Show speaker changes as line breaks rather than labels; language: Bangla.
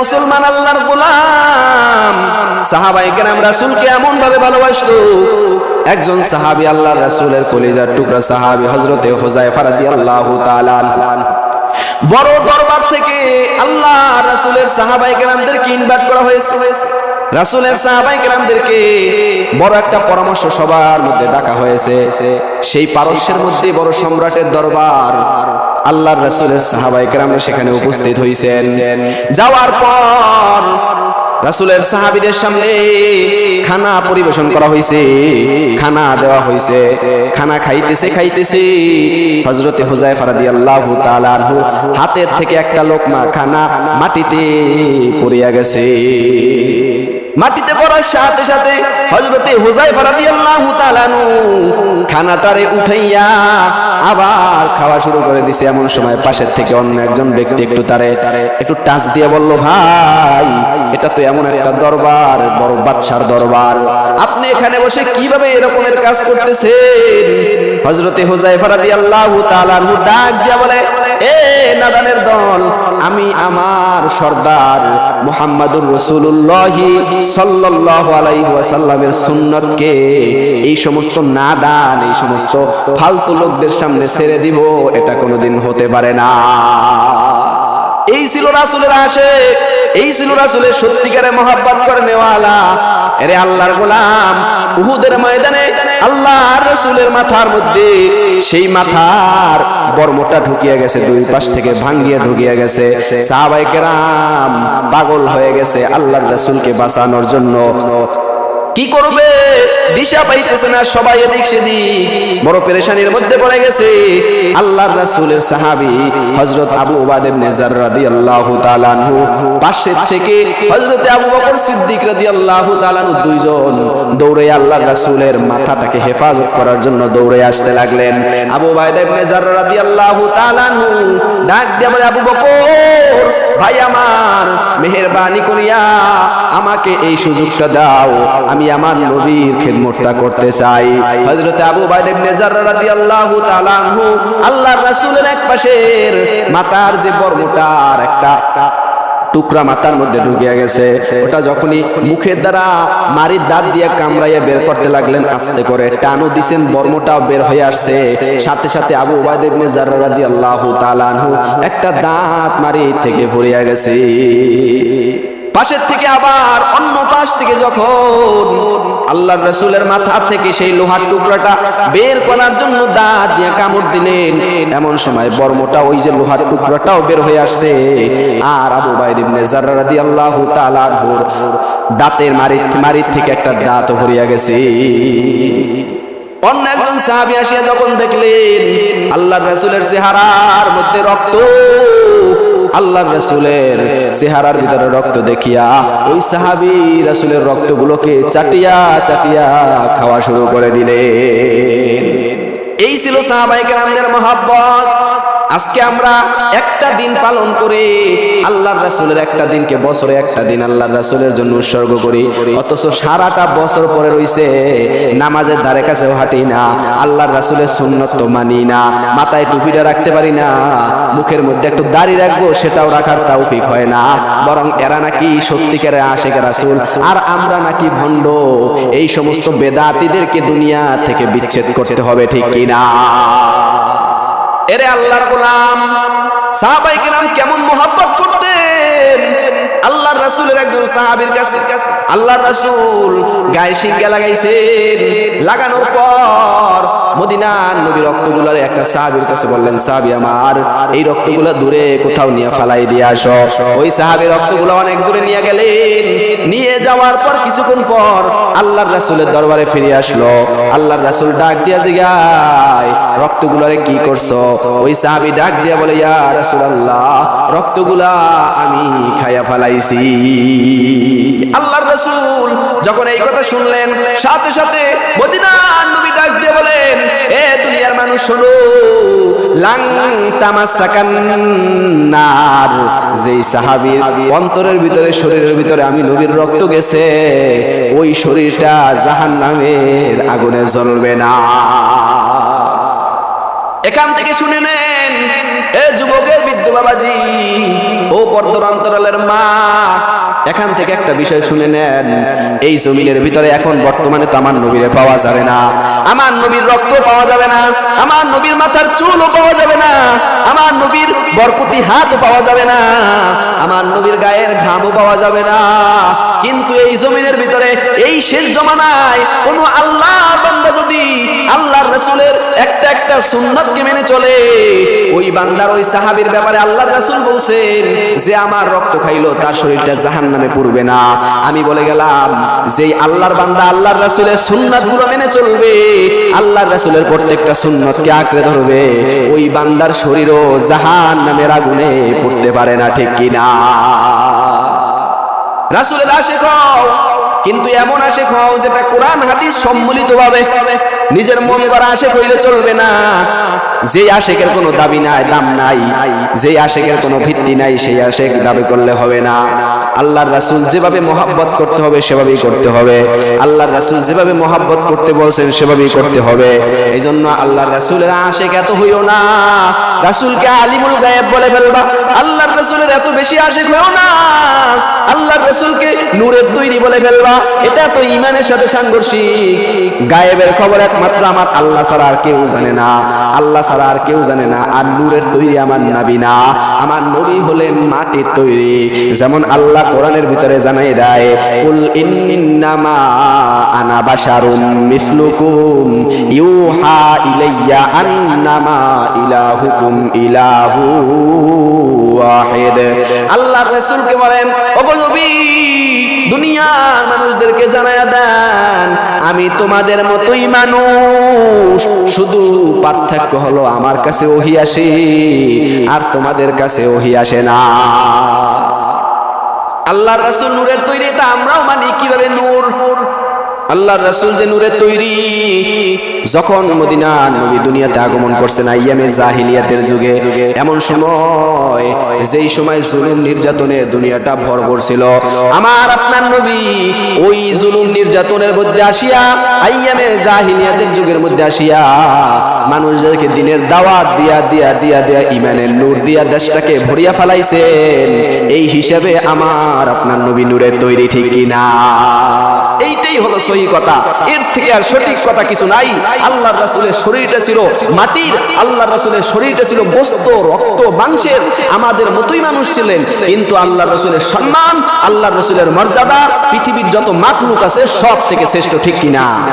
মুসলমান আল্লাহর গোলাম। সাহাবাই কেরাম রাসুলকে এমন ভাবে ভালোবাসতো, একজন সাহাবি আল্লাহ রাসুলের কলিজার টুকরা সাহাবি হজরতে হোজায় ফারাদি আল্লাহ বড় দরবার থেকে আল্লাহ রাসুলের সাহাবাই কেরামদেরকে ইনভাইট করা হয়েছে? রাসূলের সাহাবাই গ্রামদেরকে বড় একটা পরামর্শ সবার মধ্যে ডাকা হয়েছে। সেই পারস্যের মধ্যে বড় সম্রাটের দরবার আল্লাহর রাসুলের সাহাবাই গ্রামে সেখানে উপস্থিত হয়েছেন যাওয়ার পর রাসূলের সাহাবীদের সামনে খানা পরিবেশন করা হয়েছে খানা দেওয়া হয়েছে খানা খাইতেছে খাইতেছে। হযরতে হুযায়ফা রাদিয়াল্লাহু তাআলা আনহু হাতের থেকে একটা লোকমা খানা মাটিতে পড়িয়া গেছে। মাটিতে পড়ার সাথে সাথে হযরতে হুযায়ফা রাদিয়াল্লাহু তাআলা আনহু খানাটারে উঠাইয়া আবার খাওয়া শুরু করে দিছে। এমন সময় পাশের থেকে অন্য একজন ব্যক্তি একটু তারে একটু টাচ দিয়ে বলল, ভাই, এটা তো এমন একটা দরবার, বড় বাদশার দরবার। আপনি এখানে বসে কীভাবে এরকমের কাজ করতেছেন? হযরতে হুযায়ফা রাদিয়াল্লাহু তাআলা আনহু ডাক দিয়া বলে, এ নাদানের দল, আমি আমার সর্দার মুহাম্মাদুর রাসূলুল্লাহ সাল্লাল্লাহু আলাইহি ওয়াসাল্লামের সুন্নতকে এই সমস্ত নাদান, এই সমস্ত ফালতু লোকদের সামনে ছেড়ে দিব, এটা কোনোদিন হতে পারে না। এই ছিল রাসূলের আশে। এই ছিল রাসুলের সত্যিকারে মহাব্বাত করে নেওয়ালা এরে আল্লাহর গোলাম, উহুদের ময়দানে আল্লাহর রসুলের মাথার মধ্যে সেই মাথার বর্মটা ঢুকিয়ে গেছে, দুই পাশ থেকে ভাঙ্গিয়ে ঢুকিয়ে গেছে। সাহাবাই কেরাম পাগল হয়ে গেছে আল্লাহর রসুলকে বাঁচানোর জন্য। কি করবে? দিশা পাইতেছে না, সবাই এদিক সেদিক। বড় পেরেশানির মধ্যে পড়ে গেছে। আল্লাহর রাসূলের সাহাবী হযরত আবু উবাদ ইবনে জার রাদিয়াল্লাহু তাআলা আনহু, পাশের থেকে হযরত আবু বকর সিদ্দিক রাদিয়াল্লাহু তাআলা আনহু দুইজন দৌড়ে আল্লাহর রাসূলের মাথাটাকে হেফাজত করার জন্য দৌড়ে আসতে লাগলেন। আবু উবাদ ইবনে জার রাদিয়াল্লাহু তাআলা আনহু ডাক দিয়ে বলে, আবু বকর, ভাই আমার, মেহেরবানি করিয়া আমাকে এই সুযোগটা দাও। আমি আমার নবীর খেদমতটা করতে চাই। হযরত আবু বাইদ ইবনে জাররা রাদিয়াল্লাহু তাআলা আনহু আল্লাহর রাসূলের এক পাশের মাতার যে বর্মটার একটা টুকরা মাথার মধ্যে ঢুকিয়া গেছে। ওটা যখনই মুখের দ্বারা মারির দাঁত দিয়ে কামড়াইয়া বের করতে লাগলেন, আস্তে করে টানো দিছেন, বর্মটাও বের হয়ে আসছে। সাথে সাথে আবু উবাইদ ইবনে জাররা রাদিয়াল্লাহু তাআলা একটা দাঁত মারি থেকে ভরিয়া গেছে। পাশের থেকে আবার অন্য পাশ থেকে যখন আল্লাহর রসুলের মাথা থেকে সেই লোহার টুকরাটা বের করার জন্য দাঁত দিয়ে কামড় দিলেন, এমন সময় বর্মটা ওই যে লোহার টুকরাটাও বের হয়ে আসছে। আর আবু বাইদ ইবনে জাররা রাদিয়াল্লাহু তাআলা আনহুর দাঁতের মারির মারির থেকে একটা দাঁত ভরিয়া গেছে। অন্য একজন সাহাবী আসিয়া যখন দেখলেন, আল্লাহর রাসূলের চেহারার মধ্যে রক্ত আল্লাহর রাসূলের চেহারার ভিতরে রক্ত দেখিয়া ওই সাহাবি রাসূলের রক্তগুলোকে চাটিয়া চাটিয়া খাওয়া শুরু করে দিলে এই ছিল সাহাবায়ে কেরামদের মহাব্বত। আজকে আমরা একটা দিন পালন করে আল্লাহর রাসূলের একটা দিনকে বছরে একটা দিন আল্লাহর রাসূলের জন্য উৎসর্গ করি। অথচ সারাটা বছর পরে রইছে, নামাজের ধারে কাছেও হাঁটি না, আল্লাহর রাসূলের সুন্নত তো মানি না, মাথায় টুপিটা রাখতে পারি না, মুখের মধ্যে একটু দাড়ি রাখব, সেটাও রাখার তৌফিক হয় না। বরং এরা নাকি সত্যিকারে আশেখ রাসূল, আর আমরা নাকি ভণ্ড, এই সমস্ত বেদাতিদেরকে দুনিয়া থেকে বিচ্ছেদ করতে হবে, ঠিক কিনা? এরে আল্লাহর গোলাম, সাহাবাই কিরাম কেমন মোহাব্বত করতেন? আল্লাহর রাসূলের একজন সাহাবীর কাছে, আল্লাহর রাসূল গায়ে সিঙ্গা লাগাইছেন। লাগানোর পর মদিনার নবী রক্তগুলোর একটা সাহাবীর কাছে বললেন, সাহাবী আমার, এই রক্তগুলো দূরে কোথাও নিয়ে ফালাই দিয়ে আসো। ওই সাহাবী রক্তগুলো অনেক দূরে নিয়ে গেলেন। নিয়ে যাওয়ার পর কিছুক্ষণ পর আল্লাহর রাসূলের দরবারে ফিরে আসলো। আল্লাহর রাসূল ডাক দিয়া জিগায়, রক্তগুলোরে কি করছ? ওই সাহাবী ডাক দিয়া বলে, ইয়া রাসূলুল্লাহ, রক্তগুলা আমি খায়া ফালাইছি। আল্লাহর রাসূল যখন এই কথা শুনলেন, সাথে সাথে মদিনার নবী ডাক দিয়ে বলেন এ দুনিয়ার মানুষ শোনো লাং তামাসাকান নার যেই সাহাবীর অন্তরের ভিতরে, শরীরের ভিতরে আমি নবীর রক্ত গেছে, ওই শরীরটা জাহান্নামের আগুনে জ্বলবে না। এখান থেকে শুনে নেন এ যুবকের বৃদ্ধ ও পর্দর মা, এখান থেকে একটা বিষয় শুনে নেন। এই জমিনের ভিতরে এখন বর্তমানে তো আমার নবীরে পাওয়া যাবে না। আমার নবীর রক্ত পাওয়া যাবে না। আমার নবীর মাথার চুলও পাওয়া যাবে না। আমার নবীর বরকতি হাতও পাওয়া যাবে না। আমার নবীর গায়ের ঘামও পাওয়া যাবে না। কিন্তু এই জমিনের ভিতরে, এই শেষ জমানায় কোন আল্লাহর বান্দা যদি আল্লাহর রাসূলের একটা সুন্নাতকে মেনে চলে। ওই বান্দার ওই সাহাবীর ব্যাপারে আল্লাহর রাসূল বলছেন, যে আমার রক্ত খাইলো, তার শরীরটা জাহান্নামে পড়বে না। আমি বলে গেলাম যে আল্লাহর বান্দা আল্লাহর রাসূলের সুন্নাতগুলো মেনে চলবে, আল্লাহর রাসূলের প্রত্যেকটা সুন্নতকে আঁকড়ে ধরবে। ওই বান্দার শরীরও জাহান্নামের আগুনে পড়তে পারে না, ঠিক কিনা? রাসূলের আশেক হও। কিন্তু এমন আশেক হও যেটা কোরআন, হাদিস সম্মিলিত ভাবে নিজের মন করা আশেক হইলে চলবে না। যে আশেকের কোনো দাবি নাই, দাম নাই যে আশেকের কোনো ভিত্তি নাই, সেই আশেক দাবি করলে হবে না। আল্লাহর রাসূল যেভাবে মোহাব্বত করতে হবে, সেভাবেই করতে হবে। আল্লাহর রাসূল যেভাবে মোহাব্বত করতে বলছেন, সেভাবেই করতে হবে। এই জন্য আল্লাহর রাসূলের আশেক এত হইও না। রাসূলকে আলিমুল গায়েব বলে ফেলবা। আল্লাহর রাসূলের এত বেশি আশেক হইও না। আল্লাহর রাসূলকে নূরের তৈরি বলে ফেলবা। এটা তো ইমানের সাথে সাংঘর্ষিক। গায়েবের খবর একমাত্র আমার আল্লাহ ছাড়া আর কেউ জানে না। আল্লাহ ছাড়া আর কেউ জানে না। আর নূরের তৈরি আমার নাবি না। আমার নবী হলেন মাটির তৈরি। যেমন আল্লাহ কোরআনের ভিতরে জানাই দেয়, কুল ইন্নামা আনা বাশারুম মিসলুকুম ইউহা ইলাইয়া আন্নামা ইলাহুকুম ইলাহু ওয়াহিদ। আল্লাহর রাসূলকে বলেন, ওগো নবী দুনিয়ার মানুষদেরকে জানায়া দেন, আমি তোমাদের মতোই মানুষ। শুধু পার্থক্য হলো আমার কাছে ওহি আসে আর তোমাদের কাছে ওহি আসে না। আল্লাহর রাসূল নূরের তৈরি এটা আমরাও মানি। কীভাবে নূর? আল্লাহর রাসূল যে নূরের তৈরি যখন মদিনা নবী দুনিয়াতে আগমন করছেন, আইয়ামে জাহিলিয়াতের যুগে, এমন সময়, যেই সময় জুলুম নির্যাতনে দুনিয়াটা ভরপুর ছিল, আমার আপনার নবী ওই জুলুম নির্যাতনের মধ্যে আসিয়া, আইয়ামে জাহিলিয়াতের যুগের মধ্যে আসিয়া, মানুষদেরকে দিনের দাওয়াত দিয়া দিয়া দিয়া দিয়া ইমানের নূর দিয়া দেশটাকে ভরিয়া ফেলাইছেন। এই হিসাবে আমার আপনার নবী নূরের তৈরি ঠিক কিনা? এইটাই হলো সহি কথা। এর থেকে আর সঠিক কথা কিছু নাই। আল্লাহর রাসূলের শরীরটা ছিল মাটির, আল্লাহর রাসূলের শরীরটা ছিল গোস্ত, রক্ত, মাংসের। আমাদের মতোই মানুষ ছিলেন, কিন্তু আল্লাহর রাসূলের সম্মান, আল্লাহর রাসূলের মর্যাদা, পৃথিবীর যত মাকলুক আছে সব থেকে শ্রেষ্ঠ, ঠিক কিনা?